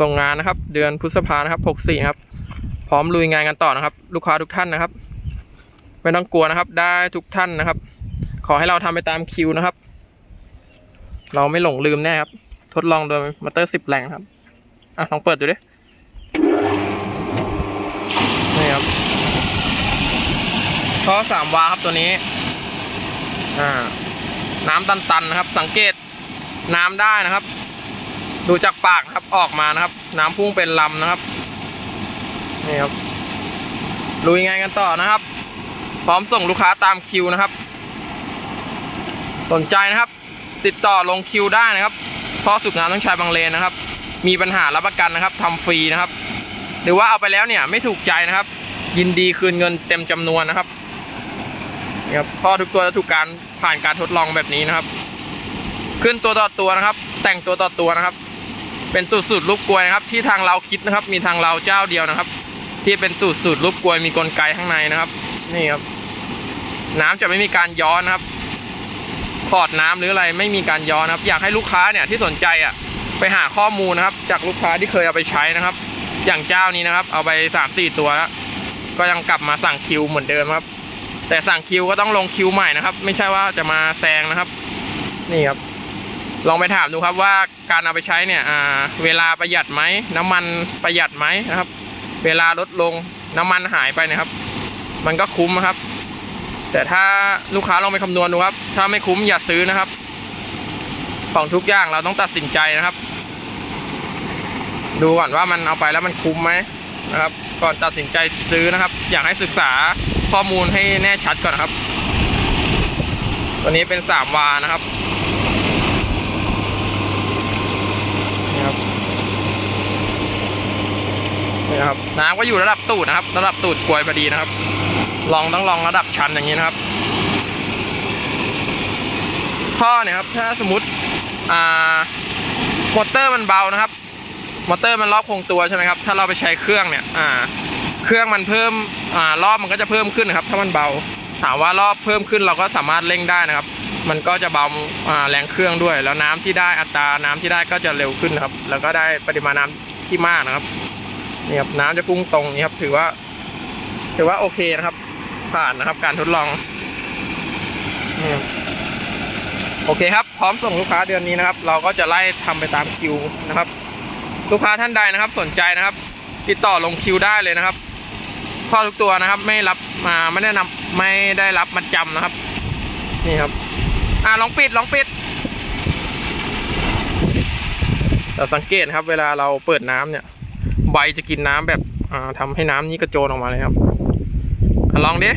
ส่งงานนะครับ เดือนพฤษภานะครับ64ครับ พร้อมลุยงานกันต่อนะครับ ลูกค้าทุกท่านนะครับ ไม่ต้องกลัวนะครับ ได้ทุกท่านนะครับ ขอให้เราทำไปตามคิวนะครับ เราไม่หลงลืมแน่ครับ ทดลองโดยมอเตอร์สิบแรงครับ อะลองเปิดดูดินี่ครับท่อสามวาครับตัวนี้ อ่า น้ำตันๆนะครับ สังเกตน้ำได้นะครับ ดูจากปากนะครับออกมานะครับ น้ำพุ่งเป็นลำนะครับนี่ครับลุยงานกันต่อนะครับ พร้อมส่งลูกค้าตามคิวนะครับ สนใจนะครับ ติดต่อลงคิวได้นะครับท่อสูบน้ำต้องใช้บางเลนนะครับ มีปัญหารับประกันนะครับทำฟรีนะครับ หรือว่าเอาไปแล้วเนี่ยไม่ถูกใจนะครับ ยินดีคืนเงินเต็มจำนวนนะครับนี่ครับท่อทุกตัวจะถูกการผ่านการทดลองแบบนี้นะครับ ขึ้นตัวต่อตัวนะครับ แต่งตัวต่อตัวนะครับ เป็นตูดสูตรรูปกลวยนะครับ ที่ทางเราคิดนะครับ มีทางเราเจ้าเดียวนะครับ ที่เป็นตูดสูตรรูปกลวยมีกลไกข้างในนะครับ นี่ครับ น้ำจะไม่มีการย้อนนะครับพอร์ตน้ำหรืออะไรไม่มีการย้อนนะครับ อยากให้ลูกค้าเนี่ยที่สนใจอะไปหาข้อมูลนะครับ จากลูกค้าที่เคยเอาไปใช้นะครับ อย่างเจ้านี้นะครับ เอาไปสามสี่ตัวแล้วก็ยังกลับมาสั่งคิวเหมือนเดิมครับ แต่สั่งคิวก็ต้องลงคิวใหม่นะครับ ไม่ใช่ว่าจะมาแซงนะครับ นี่ครับ ลองไปถามดูครับว่าการเอาไปใช้เนี่ยเวลาประหยัดไหมน้ำมันประหยัดไหมนะครับ เวลาลดลงน้ำมันหายไปนะครับ มันก็คุ้มนะครับ แต่ถ้าลูกค้าลองไปคำนวณดูครับ ถ้าไม่คุ้มอย่าซื้อนะครับของทุกอย่างเราต้องตัดสินใจนะครับ ดูก่อนว่ามันเอาไปแล้วมันคุ้มไหมนะครับ ก่อนตัดสินใจซื้อนะครับ อยากให้ศึกษาข้อมูลให้แน่ชัดก่อนนะครับ ตัวนี้เป็นสามวานะครับนี่ครับ นี่ครับน้ำก็อยู่ระดับตูดนะครับ ระดับตูดกลวยพอดีนะครับ ลองต้องลองระดับชันอย่างนี้นะครับ ท่อเนี่ยครับถ้าสมมติอ่ามอเตอร์มันเบานะครับ มอเตอร์มันรอบคงตัวใช่ไหมครับ ถ้าเราไปใช้เครื่องเนี่ยอ่าเครื่องมันเพิ่มอ่ารอบมันก็จะเพิ่มขึ้นนะครับ ถ้ามันเบา ถามว่ารอบเพิ่มขึ้นเราก็สามารถเร่งได้นะครับ มันก็จะเบาาแรงเครื่องด้วย แล้วน้ำที่ได้อัตราน้ำที่ได้ก็จะเร็วขึ้นนครับ แล้วก็ได้ปริมาณน้ำที่มากนะครับ นี่ครับน้ำจะพุ่งตรงนี่ครับ ถือว่า ถือว่าโอเคนะครับ ผ่านนะครับ การทดลองนี่โอเคครับ พร้อมส่งลูกค้าเดือนนี้นะครับ เราก็จะไล่ทำไปตามคิวนะครับ ลูกค้าท่านใดนะครับ สนใจนะครับ ติดต่อลงคิวได้เลยนะครับข้อทุกตัวนะครับ ไม่รับมาไม่ได้นำไม่ได้รับมัดจำนะครับ นี่ครับ อ่าลองปิดลองปิดแต่สังเกตครับ เวลาเราเปิดน้ำเนี่ย ใบจะกินน้ำแบบอ่าทำให้น้ำนี้กระโจนออกมาเลยครับอลองดิ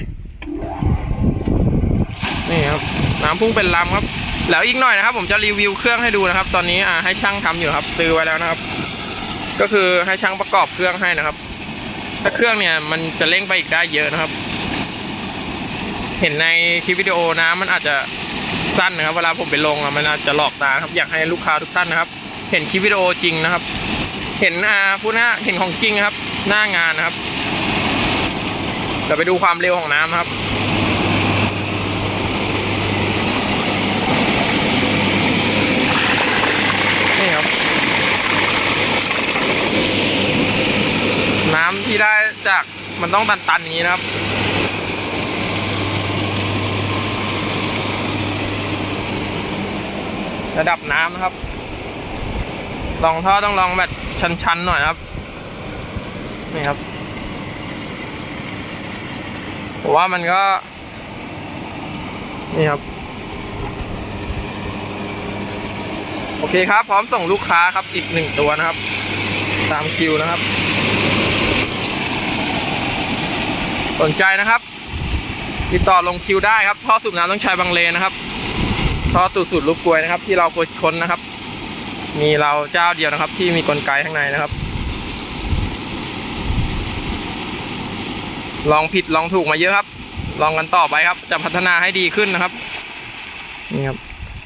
นี่ครับน้ำพุ่งเป็นลำครับ แล้วอีกหน่อยนะครับ ผมจะรีวิวเครื่องให้ดูนะครับ ตอนนี้อ่าให้ช่างทำอยู่ครับ ซื้อไว้แล้วนะครับ ก็คือให้ช่างประกอบเครื่องให้นะครับ ถ้าเครื่องเนี่ยมันจะเร่งไปอีกได้เยอะนะครับ เห็นในคลิปวิดีโอน้ำมันอาจจะสั้นนะครับ เวลาผมไปลงมันอาจจะหลอกตาครับอยากให้ลูกค้าทุกท่านนะครับ เห็นคลิปวิดีโอจริงนะครับ เห็นอ่าพูดหน้าเห็นของจริงครับ หน้างานนะครับเดี๋ยวไปดูความเร็วของน้ำครับนี่ครับ น้ำที่ได้จากมันต้องตันๆอย่างนี้นะครับระดับน้ำนะครับ ลองท่อต้องลองแบบ ชันๆหน่อยครับ นี่ครับผมว่ามันก็ นี่ครับ โอเคครับ พร้อมส่งลูกค้าครับอีกหนึ่งตัวนะครับ ตามคิวนะครับ สนใจนะครับติดต่อลงคิวได้ครับท่อสูบน้ำต้องใช้บางเลนนะครับท่อตูดสูดลูกกลวยนะครับ ที่เราค้นนะครับ มีเราเจ้าเดียวนะครับ ที่มีกลไกข้างในนะครับ ลองผิดลองถูกมาเยอะครับ ลองกันต่อไปครับ จะพัฒนาให้ดีขึ้นนะครับนี่ครับ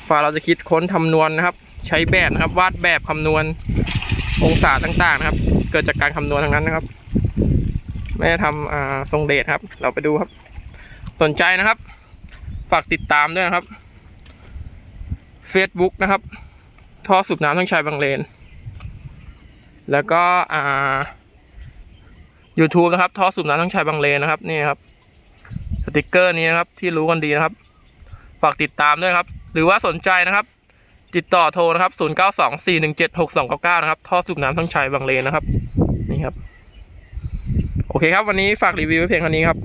ฝ่าเราจะคิดค้นทำนวณนะครับ ใช้แบบนะครับ วาดแบบคำนวณองศาต่างๆ นะครับ เกิดจากการคำนวณทั้งนั้นนะครับไม่ได้ทำอ่าทรงเดชครับ เราไปดูครับ สนใจนะครับ ฝากติดตามด้วยนะครับ Facebook นะครับ ท่อสูบน้ำต้องใช้บางเลน แล้วก็อ่า YouTube นะครับ ท่อสูบน้ำทั้งชายบางเลนนะครับนี่ครับสติกเกอร์นี้นะครับที่รู้กันดีนะครับ ฝากติดตามด้วยครับ หรือว่าสนใจนะครับ ติดต่อโทรนะครับ 0 9 2 4 1 7 6 2 9 9 นะครับ ท่อสูบน้ำทั้งชายบางเลนนะครับ นี่ครับ โอเคครับ วันนี้ฝากรีวิวไว้เพียงเท่านี้ครับ